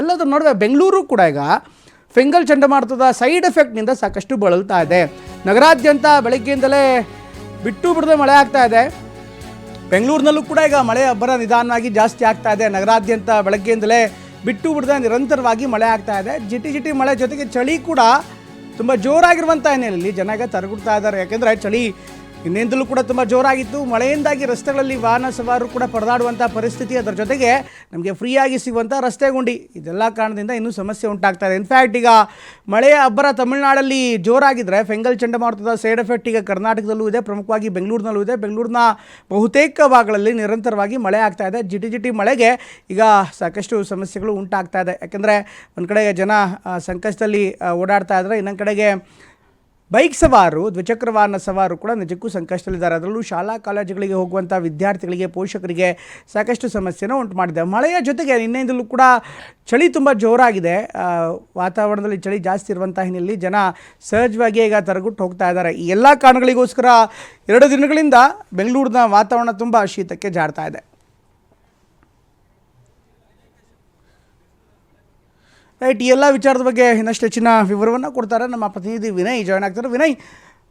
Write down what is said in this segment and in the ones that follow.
ಎಲ್ಲದರ ನಡುವೆ ಬೆಂಗಳೂರು ಕೂಡ ಈಗ ಫೆಂಗಲ್ ಚಂಡಮಾರುತದ ಸೈಡ್ ಎಫೆಕ್ಟ್ನಿಂದ ಸಾಕಷ್ಟು ಬಳಲ್ತಾ ಇದೆ. ನಗರಾದ್ಯಂತ ಬೆಳಗ್ಗೆಯಿಂದಲೇ ಬಿಟ್ಟು ಬಿಡದೆ ಮಳೆ ಆಗ್ತಾ ಇದೆ. ಬೆಂಗಳೂರಿನಲ್ಲೂ ಕೂಡ ಈಗ ಮಳೆ ಅಬ್ಬರ ನಿಧಾನವಾಗಿ ಜಾಸ್ತಿ ಆಗ್ತಾ ಇದೆ. ನಗರಾದ್ಯಂತ ಬೆಳಗ್ಗೆಯಿಂದಲೇ ಬಿಟ್ಟು ಬಿಡದೆ ನಿರಂತರವಾಗಿ ಮಳೆ ಆಗ್ತಾ ಇದೆ. ಜಿಟಿ ಜಿಟಿ ಮಳೆ ಜೊತೆಗೆ ಚಳಿ ಕೂಡ ತುಂಬ ಜೋರಾಗಿರುವಂಥ ಹಿನ್ನೆಲೆಯಲ್ಲಿ ಜನ ಈಗ ತರಗುಡ್ತಾ ಇದ್ದಾರೆ. ಯಾಕೆಂದರೆ ಚಳಿ ಇನ್ನೇಂದಲೂ ಕೂಡ ತುಂಬ ಜೋರಾಗಿತ್ತು ಮಳೆಯಿಂದಾಗಿ ರಸ್ತೆಗಳಲ್ಲಿ ವಾಹನ ಸವಾರರು ಕೂಡ ಪರದಾಡುವಂಥ ಪರಿಸ್ಥಿತಿ ಅದರ ಜೊತೆಗೆ ನಮಗೆ ಫ್ರೀಯಾಗಿ ಸಿಗುವಂಥ ರಸ್ತೆ ಗುಂಡಿ. ಇದೆಲ್ಲ ಕಾರಣದಿಂದ ಇನ್ನೂ ಸಮಸ್ಯೆ ಉಂಟಾಗ್ತಾ ಇದೆ. ಇನ್ಫ್ಯಾಕ್ಟ್ ಈಗ ಮಳೆಯ ಅಬ್ಬರ ತಮಿಳುನಾಡಲ್ಲಿ ಜೋರಾಗಿದ್ದರೆ ಫೆಂಗಲ್ ಚಂಡಮಾರುತದ ಸೈಡ್ ಎಫೆಕ್ಟ್ ಈಗ ಕರ್ನಾಟಕದಲ್ಲೂ ಇದೆ, ಪ್ರಮುಖವಾಗಿ ಬೆಂಗಳೂರಿನಲ್ಲೂ ಇದೆ. ಬೆಂಗಳೂರಿನ ಬಹುತೇಕ ಭಾಗಗಳಲ್ಲಿ ನಿರಂತರವಾಗಿ ಮಳೆ ಆಗ್ತಾ ಇದೆ. ಜಿಟಿ ಜಿಟಿ ಮಳೆಗೆ ಈಗ ಸಾಕಷ್ಟು ಸಮಸ್ಯೆಗಳು ಉಂಟಾಗ್ತಾ ಇದೆ. ಯಾಕೆಂದರೆ ಒಂದು ಕಡೆಗೆ ಜನ ಸಂಕಷ್ಟದಲ್ಲಿ ಓಡಾಡ್ತಾ ಇದ್ದಾರೆ ಇನ್ನೊಂದು ಕಡೆಗೆ ಬೈಕ್ ಸವಾರು, ದ್ವಿಚಕ್ರ ವಾಹನ ಸವಾರು ಕೂಡ ನಿಜಕ್ಕೂ ಸಂಕಷ್ಟದಲ್ಲಿದ್ದಾರೆ. ಅದರಲ್ಲೂ ಶಾಲಾ ಕಾಲೇಜುಗಳಿಗೆ ಹೋಗುವಂಥ ವಿದ್ಯಾರ್ಥಿಗಳಿಗೆ, ಪೋಷಕರಿಗೆ ಸಾಕಷ್ಟು ಸಮಸ್ಯೆನ ಉಂಟು ಮಾಡಿದೆ ಮಳೆಯ ಜೊತೆಗೆ ನಿನ್ನೆಯಿಂದಲೂ ಕೂಡ ಚಳಿ ತುಂಬ ಜೋರಾಗಿದೆ. ವಾತಾವರಣದಲ್ಲಿ ಚಳಿ ಜಾಸ್ತಿ ಇರುವಂಥ ಹಿನ್ನೆಲೆಯಲ್ಲಿ ಜನ ಸಹಜವಾಗಿ ಈಗ ತರಗುಟ್ಟು ಹೋಗ್ತಾ ಇದ್ದಾರೆ. ಈ ಎಲ್ಲ ಕಾರಣಗಳಿಗೋಸ್ಕರ ಎರಡು ದಿನಗಳಿಂದ ಬೆಂಗಳೂರಿನ ವಾತಾವರಣ ತುಂಬ ಶೀತಕ್ಕೆ ಜಾಡ್ತಾ ಇದೆ. ರೈಟ್ ಈ ಎಲ್ಲ ವಿಚಾರದ ಬಗ್ಗೆ ಇನ್ನಷ್ಟು ಹೆಚ್ಚಿನ ವಿವರವನ್ನು ಕೊಡ್ತಾರೆ ನಮ್ಮ ಪ್ರತಿನಿಧಿ ವಿನಯ್. ಜಾಯ್ನ್ ಆಗ್ತಾರೆ. ವಿನಯ್,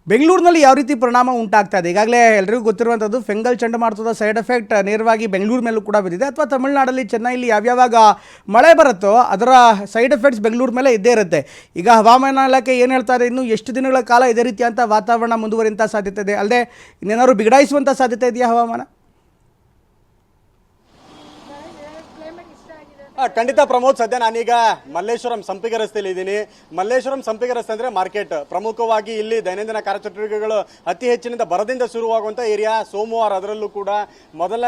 ಬೆಂಗಳೂರಿನಲ್ಲಿ ಯಾವ ರೀತಿ ಪರಿಣಾಮ ಉಂಟಾಗ್ತಾ ಇದೆ? ಈಗಾಗಲೇ ಎಲ್ಲರಿಗೂ ಗೊತ್ತಿರುವಂಥದ್ದು ಫೆಂಗಲ್ ಚಂಡಮಾರುತದ ಸೈಡ್ ಎಫೆಕ್ಟ್ ನೇರವಾಗಿ ಬೆಂಗಳೂರು ಮೇಲೂ ಕೂಡ ಬಿದ್ದಿದೆ. ಅಥವಾ ತಮಿಳುನಾಡಲ್ಲಿ ಚೆನ್ನೈಲಿ ಯಾವ್ಯಾವಾಗ ಮಳೆ ಬರುತ್ತೋ ಅದರ ಸೈಡ್ ಎಫೆಕ್ಟ್ಸ್ ಬೆಂಗಳೂರು ಮೇಲೆ ಇದ್ದೇ ಇರುತ್ತೆ. ಈಗ ಹವಾಮಾನ ಇಲಾಖೆ ಏನು ಹೇಳ್ತಾರೆ ಇನ್ನು ಎಷ್ಟು ದಿನಗಳ ಕಾಲ ಇದೇ ರೀತಿಯಂಥ ವಾತಾವರಣ ಮುಂದುವರಿಯುವಂಥ ಸಾಧ್ಯತೆ ಇದೆ? ಅಲ್ಲದೆ ಇನ್ನೇನಾದ್ರು ಬಿಗಡಾಯಿಸುವಂಥ ಸಾಧ್ಯತೆ ಇದೆಯಾ ಹವಾಮಾನ? ಖಂಡಿತ ಪ್ರಮೋದ್ ಸದ್ಯ ನಾನೀಗ ಮಲ್ಲೇಶ್ವರಂ ಸಂಪಿಗೆ ರಸ್ತೆಯಲ್ಲಿ ಇದ್ದೀನಿ. ಮಲ್ಲೇಶ್ವರಂ ಸಂಪಿಗೆ ರಸ್ತೆ ಅಂದ್ರೆ ಮಾರ್ಕೆಟ್. ಪ್ರಮುಖವಾಗಿ ಇಲ್ಲಿ ದೈನಂದಿನ ಕಾರ್ಯಚಟುವಟಿಕೆಗಳು ಅತಿ ಹೆಚ್ಚಿನಿಂದ ಬರದಿಂದ ಶುರುವಾಗುವಂತ ಏರಿಯಾ. ಸೋಮವಾರ ಅದರಲ್ಲೂ ಕೂಡ ಮೊದಲ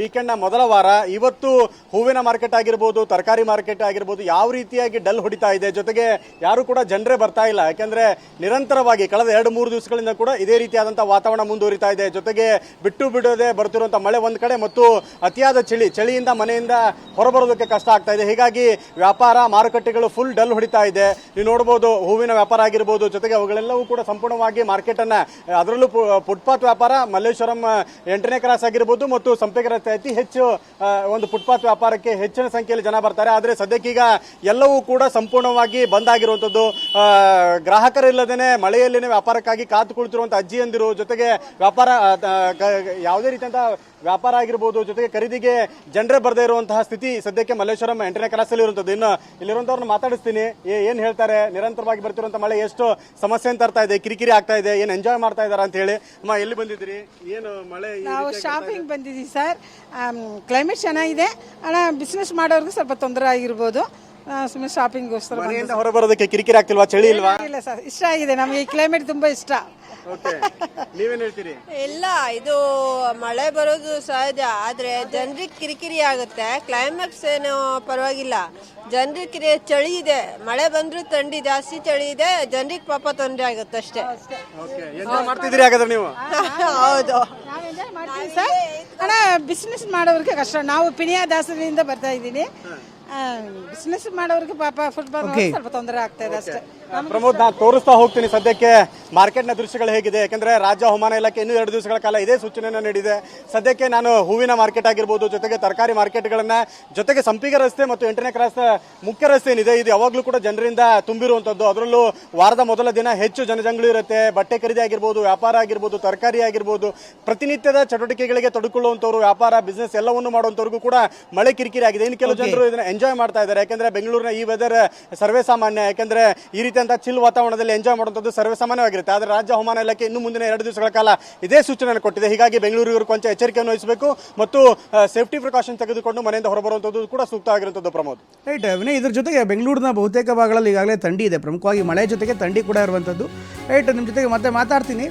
ವೀಕೆಂಡ್ನ ಮೊದಲ ವಾರ. ಇವತ್ತು ಹೂವಿನ ಮಾರ್ಕೆಟ್ ಆಗಿರ್ಬೋದು, ತರಕಾರಿ ಮಾರ್ಕೆಟ್ ಆಗಿರ್ಬೋದು, ಯಾವ ರೀತಿಯಾಗಿ ಡಲ್ ಹೊಡಿತಾ ಇದೆ, ಜೊತೆಗೆ ಯಾರು ಕೂಡ ಜನರೇ ಬರ್ತಾ ಇಲ್ಲ. ಯಾಕಂದ್ರೆ ನಿರಂತರವಾಗಿ ಕಳೆದ ಎರಡು, ಮೂರು ದಿವಸಗಳಿಂದ ಕೂಡ ಇದೇ ರೀತಿಯಾದಂಥ ವಾತಾವರಣ ಮುಂದುವರಿತಾ ಇದೆ. ಜೊತೆಗೆ ಬಿಟ್ಟು ಬಿಡದೆ ಬರ್ತಿರುವಂತಹ ಮಳೆ ಒಂದ್ ಕಡೆ ಮತ್ತು ಅತಿಯಾದ ಚಳಿ, ಚಳಿಯಿಂದ ಮನೆಯಿಂದ ಹೊರಬರೋದಕ್ಕೆ ಕಷ್ಟ ಆಗ್ತಾ ಇದೆ. ಹೀಗಾಗಿ ವ್ಯಾಪಾರ ಮಾರುಕಟ್ಟೆಗಳು ಫುಲ್ ಡಲ್ ಹೊಡಿತಾ ಇದೆ. ನೀವು ನೋಡಬಹುದು ಹೂವಿನ ವ್ಯಾಪಾರ ಆಗಿರ್ಬೋದು, ಜೊತೆಗೆ ಅವುಗಳೆಲ್ಲವೂ ಕೂಡ ಸಂಪೂರ್ಣವಾಗಿ ಮಾರ್ಕೆಟ್ ಅನ್ನ, ಅದರಲ್ಲೂ ಫುಟ್ಪಾತ್ ವ್ಯಾಪಾರ, ಮಲ್ಲೇಶ್ವರಂ ಎಂಟನೇ ಕ್ರಾಸ್ ಆಗಿರ್ಬೋದು ಮತ್ತು ಸಂಪಿಗೆ ರಸ್ತೆ ಅತಿ ಹೆಚ್ಚು ಒಂದು ಫುಟ್ಪಾತ್ ವ್ಯಾಪಾರಕ್ಕೆ ಹೆಚ್ಚಿನ ಸಂಖ್ಯೆಯಲ್ಲಿ ಜನ ಬರ್ತಾರೆ. ಆದರೆ ಸದ್ಯಕ್ಕೀಗ ಎಲ್ಲವೂ ಕೂಡ ಸಂಪೂರ್ಣವಾಗಿ ಬಂದ್ ಆಗಿರುವಂತದ್ದು ಗ್ರಾಹಕರಿಲ್ಲದೇನೆ ಮಳೆಯಲ್ಲಿನೇ ವ್ಯಾಪಾರಕ್ಕಾಗಿ ಕಾತು ಕುಳಿತಿರುವಂತ ಅಜ್ಜಿಯಂದಿರು, ಜೊತೆಗೆ ವ್ಯಾಪಾರ ಯಾವುದೇ ರೀತಿಯಂತಹ ವ್ಯಾಪಾರ ಆಗಿರ್ಬೋದು, ಜೊತೆಗೆ ಖರೀದಿಗೆ ಜನರೇ ಬರದೇ ಇರುವಂತಹ ಸ್ಥಿತಿ ಸದ್ಯಕ್ಕೆ ಮಲ್ಲೇಶ್ವರಂ ಎಂಟನೇ ಕ್ಲಾಸಲ್ಲಿ ಇರುವಂತದ್ದು ಇನ್ನು ಇಲ್ಲಿರುವಂತವ್ರನ್ನ ಮಾತಾಡಿಸ್ತೀನಿ. ಏನ್ ಹೇಳ್ತಾರೆ? ನಿರಂತರವಾಗಿ ಬರ್ತಿರುವಂತ ಮಳೆ ಎಷ್ಟು ಸಮಸ್ಯೆ ಅಂತ ತರ್ತಾ ಇದೆ ಕಿರಿಕಿರಿ ಆಗ್ತಾ ಇದೆ ಏನ್ ಎಂಜಾಯ್ ಮಾಡ್ತಾ ಇದಾರ ಅಂತ ಹೇಳಿ. ಅಮ್ಮ ಎಲ್ಲಿ ಬಂದಿದ್ರಿ ಏನು ಮಳೆ ನಾವು ಶಾಪಿಂಗ್ ಬಂದಿದ್ದೀವಿ ಸರ್. ಕ್ಲೈಮೇಟ್ ಚೆನ್ನಾಗಿದೆ. ಅಣ್ಣ ಬಿಸ್ನೆಸ್ ಮಾಡೋರ್ಗೂ ಸ್ವಲ್ಪ ತೊಂದರೆ ಆಗಿರ್ಬೋದು. ಸುಮ್ಮನೆ ಶಾಪಿಂಗ್ಗೋಸ್ಕರ ಮನೆಯಿಂದ ಹೊರಬರೋದಕ್ಕೆ ಕಿರಿಕಿರಿ ಆಗ್ತಿಲ್ವಾ? ಚಳಿ ಇಲ್ವಾ? ಇಲ್ಲ ಸರ್. ಇಷ್ಟ ಆಗಿದೆ. ನಮಗೆ ಈ ಕ್ಲೈಮೇಟ್ ತುಂಬಾ ಇಷ್ಟ. ಓಕೆ ನೀವೇನ್ ಹೇಳ್ತೀರಿ? ಇಲ್ಲ ಇದು ಮಳೆ ಬರೋದು ಸಹಜ. ಆದ್ರೆ ಜನರಿಗೆ ಕಿರಿಕಿರಿ ಆಗುತ್ತೆ. ಕ್ಲೈಮ್ಯಾಕ್ಸ್ ಏನು ಪರವಾಗಿಲ್ಲ. ಜನರಿಗೆ ಕಿರಿ ಚಳಿ ಇದೆ. ಮಳೆ ಬಂದ್ರೂ ಥಂಡಿ ಜಾಸ್ತಿ ಚಳಿ ಇದೆ. ಜನರಿಗೆ ಪಾಪ ತೊಂದರೆ ಆಗುತ್ತೆ ಅಷ್ಟೇ. ಓಕೆ ಎಂಜಾಯ್ ಮಾಡ್ತಿದ್ದೀರಿ ಹಾಗಾದ್ರೆ ನೀವು? ಹೌದು. ನಾವು ಎಂಜಾಯ್ ಮಾಡ್ತೀವಿ ಸರ್. ಅಣ್ಣ ಬಿಸ್ನೆಸ್ ಮಾಡೋರಿಗೆ ಕಷ್ಟ. ನಾವು ಪಿನಿಯಾ ದಾಸರಿಂದ ಬರ್ತಾ ಇದ್ದೀನಿ. ಬಿಸ್ನೆಸ್ ಮಾಡೋರಿಗೆ ಪಾಪ ಫುಟ್ಬಾಲ್ ಸ್ವಲ್ಪ ತೊಂದರೆ ಆಗ್ತಾ ಇದೆ ಅಷ್ಟೇ. ಪ್ರಮೋದ್ ನಾನು ತೋರಿಸ್ತಾ ಹೋಗ್ತೀನಿ ಸದ್ಯಕ್ಕೆ. ಮಾರ್ಕೆಟ್ನ ದೃಶ್ಯಗಳು ಹೇಗಿದೆ? ಯಾಕಂದ್ರೆ ರಾಜ್ಯ ಹವಾಮಾನ ಇಲಾಖೆ ಇನ್ನೂ ಎರಡು ದಿವಸಗಳ ಕಾಲ ಇದೇ ಸೂಚನೆಯನ್ನು ನೀಡಿದೆ. ಸದ್ಯಕ್ಕೆ ನಾನು ಹೂವಿನ ಮಾರ್ಕೆಟ್ ಆಗಿರ್ಬೋದು ಜೊತೆಗೆ ತರಕಾರಿ ಮಾರ್ಕೆಟ್ಗಳನ್ನ ಜೊತೆಗೆ ಸಂಪಿಗೆ ರಸ್ತೆ ಮತ್ತು ಎಂಟನೇ ಕ್ರಾಸ್ ಮುಖ್ಯ ರಸ್ತೆ ಏನಿದೆ ಇದು ಯಾವಾಗಲೂ ಕೂಡ ಜನರಿಂದ ತುಂಬಿರುವಂತದ್ದು. ಅದರಲ್ಲೂ ವಾರದ ಮೊದಲ ದಿನ ಹೆಚ್ಚು ಜನಜಂಗಳು ಇರುತ್ತೆ. ಬಟ್ಟೆ ಖರೀದಿ ಆಗಿರ್ಬೋದು ವ್ಯಾಪಾರ ಆಗಿರ್ಬೋದು ತರಕಾರಿ ಆಗಿರ್ಬೋದು ಪ್ರತಿನಿತ್ಯದ ಚಟುವಟಿಕೆಗಳಿಗೆ ತೊಡಕೊಳ್ಳುವಂತವರು ವ್ಯಾಪಾರ ಬಿಸ್ನೆಸ್ ಎಲ್ಲವನ್ನು ಮಾಡುವಂತವ್ರಿಗೂ ಕೂಡ ಮಳೆ ಕಿರಿಕಿರಿ ಆಗಿದೆ. ಇನ್ನು ಕೆಲವು ಜನರು ಇದನ್ನ ಎಂಜಾಯ್ ಮಾಡ್ತಾ ಇದ್ದಾರೆ. ಯಾಕಂದ್ರೆ ಬೆಂಗಳೂರಿನ ಈ ವೆದರ್ ಸರ್ವೇ ಸಾಮಾನ್ಯ. ಯಾಕಂದ್ರೆ ಈ ರೀತಿಯಂತ ಚಿಲ್ ವಾತಾವರಣದಲ್ಲಿ ಎಂಜಾಯ್ ಮಾಡುವಂಥದ್ದು ಸರ್ವೇ ಸಾಮಾನ್ಯವಾಗಿರುತ್ತೆ ಆದರೆ ರಾಜ್ಯ ಹವಾಮಾನ ಇಲಾಖೆ ಇನ್ನು ಮುಂದಿನ ಎರಡು ದಿವಸಗಳ ಕಾಲ ಇದೇ ಸೂಚನೆಯನ್ನು ಕೊಟ್ಟಿದೆ. ಹೀಗಾಗಿ ಬೆಂಗಳೂರಿಗರು ಕೊಂಚ ಎಚ್ಚರಿಕೆಯನ್ನು ವಹಿಸಬೇಕು ಮತ್ತು ಸೇಫ್ಟಿ ಪ್ರಿಕಾಷನ್ ತೆಗೆದುಕೊಂಡು ಮನೆಯಿಂದ ಹೊರಬರುವಂಥದ್ದು ಕೂಡ ಸೂಕ್ತ ಆಗಿರುವಂಥದ್ದು ಪ್ರಮೋದ್. ರೈಟ್ ವಿನಯ್ ಇದ್ರ ಜೊತೆಗೆ ಬೆಂಗಳೂರಿನ ಬಹುತೇಕ ಭಾಗಗಳಲ್ಲಿ ಈಗಾಗಲೇ ಥಂಡಿ ಇದೆ. ಪ್ರಮುಖವಾಗಿ ಮಳೆ ಜೊತೆಗೆ ಥಂಡಿ ಕೂಡ ಇರುವಂಥದ್ದು. ರೈಟ್ ನಿಮ್ಮ ಜೊತೆಗೆ ಮತ್ತೆ ಮಾತಾಡ್ತೀನಿ.